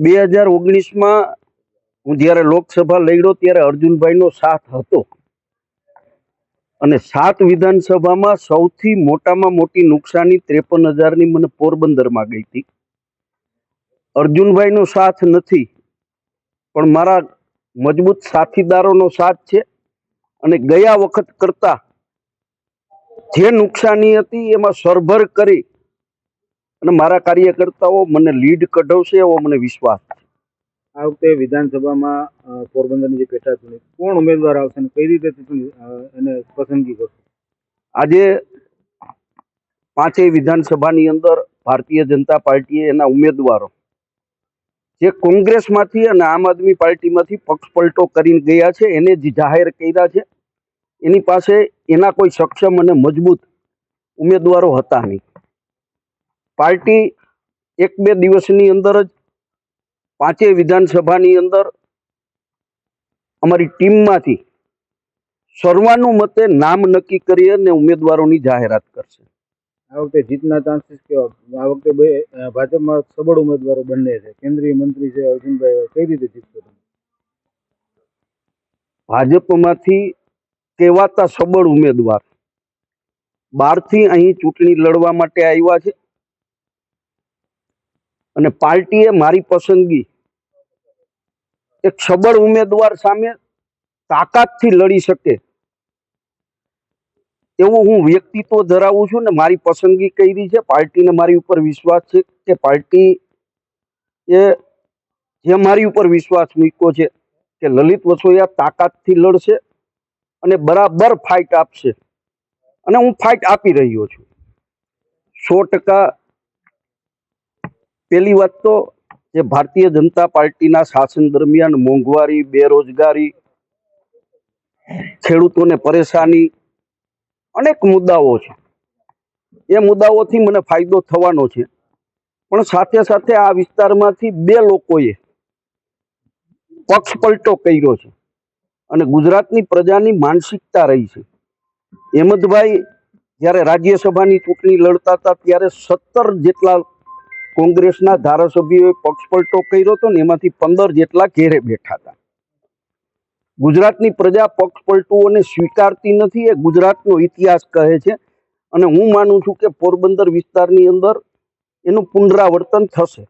બે હજાર ઓગણીસમાં હું જ્યારે લોકસભા લડ્યો ત્યારે અર્જુનભાઈનો સાથ હતો. અને સાત વિધાનસભામાં સૌથી મોટામાં મોટી નુકસાની ત્રેપન હજારની મને પોરબંદરમાં ગઈ હતી. અર્જુનભાઈનો સાથ નથી, પણ મારા મજબૂત સાથીદારોનો સાથ છે. અને ગયા વખત કરતા જે નુકસાની હતી એમાં સરભર કરી અને મારા કાર્યકર્તાઓ મને લીડ કઢવશે એવો મને વિશ્વાસ છે. આ વખતે વિધાનસભામાં પોરબંદરની જે પેટા ચૂંટણી કોણ ઉમેદવાર આવશે અને કઈ રીતે એને પસંદગી કરશે? આજે પાંચેય વિધાનસભાની અંદર ભારતીય જનતા પાર્ટીએ એના ઉમેદવારો જે કોંગ્રેસમાંથી અને આમ આદમી પાર્ટીમાંથી પક્ષ પલટો કરીને ગયા છે એને જ જાહેર કર્યા છે. એની પાસે એના કોઈ સક્ષમ અને મજબૂત ઉમેદવારો હતા નહીં. પાર્ટી એક બે દિવસની અંદર જ પાંચેય વિધાનસભાની અંદર અમારી ટીમમાંથી સર્વાનુમતે નામ નક્કી કરી અને ઉમેદવારોની જાહેરાત કરશે. આ વખતે જીતના ચાન્સીસ કેવા? આ વખતે બે ભાજપમાં સબળ ઉમેદવારો બંને છે. કેન્દ્રીય મંત્રી છે અર્જુનભાઈ કઈ રીતે જીતશે ભાજપમાંથી કહેવાતા સબળ ઉમેદવાર બારથી અહીં ચૂંટણી લડવા માટે આવ્યા છે. અને પાર્ટીએ મારી પસંદગી એક સબળ ઉમેદવાર સામે તાકાતથી લડી શકે એવું હું વ્યક્તિત્વ ધરાવું છું ને મારી પસંદગી કરી છે. પાર્ટીને મારી ઉપર વિશ્વાસ છે કે પાર્ટી એ જે મારી ઉપર વિશ્વાસ મૂક્યો છે કે લલિત વસોયા તાકાતથી લડશે અને બરાબર ફાઇટ આપશે. અને હું ફાઇટ આપી રહ્યો છું. સો ટકા પહેલી વાત તો જે ભારતીય જનતા પાર્ટીના શાસન દરમિયાન મોંઘવારી, બેરોજગારી, ખેડૂતોને પરેશાની અનેક મુદ્દાઓ છે. એ મુદ્દાઓથી મને ફાયદો થવાનો છે. પણ સાથે સાથે આ વિસ્તારમાંથી બે લોકોએ પક્ષ પલટો કર્યો છે અને ગુજરાતની પ્રજાની માનસિકતા રહી છે. હેમંતભાઈ જ્યારે રાજ્યસભાની ચૂંટણી લડતા હતા ત્યારે સત્તર જેટલા કોંગ્રેસના ધારાસભ્યોએ પક્ષ પલટો કર્યો હતો ને એમાંથી પંદર જેટલા ઘેરે બેઠા હતા. ગુજરાતની પ્રજા પક્ષ પલટુઓને સ્વીકારતી નથી એ ગુજરાતનો ઇતિહાસ કહે છે. અને હું માનું છું કે પોરબંદર વિસ્તારની અંદર એનું પુનરાવર્તન થશે.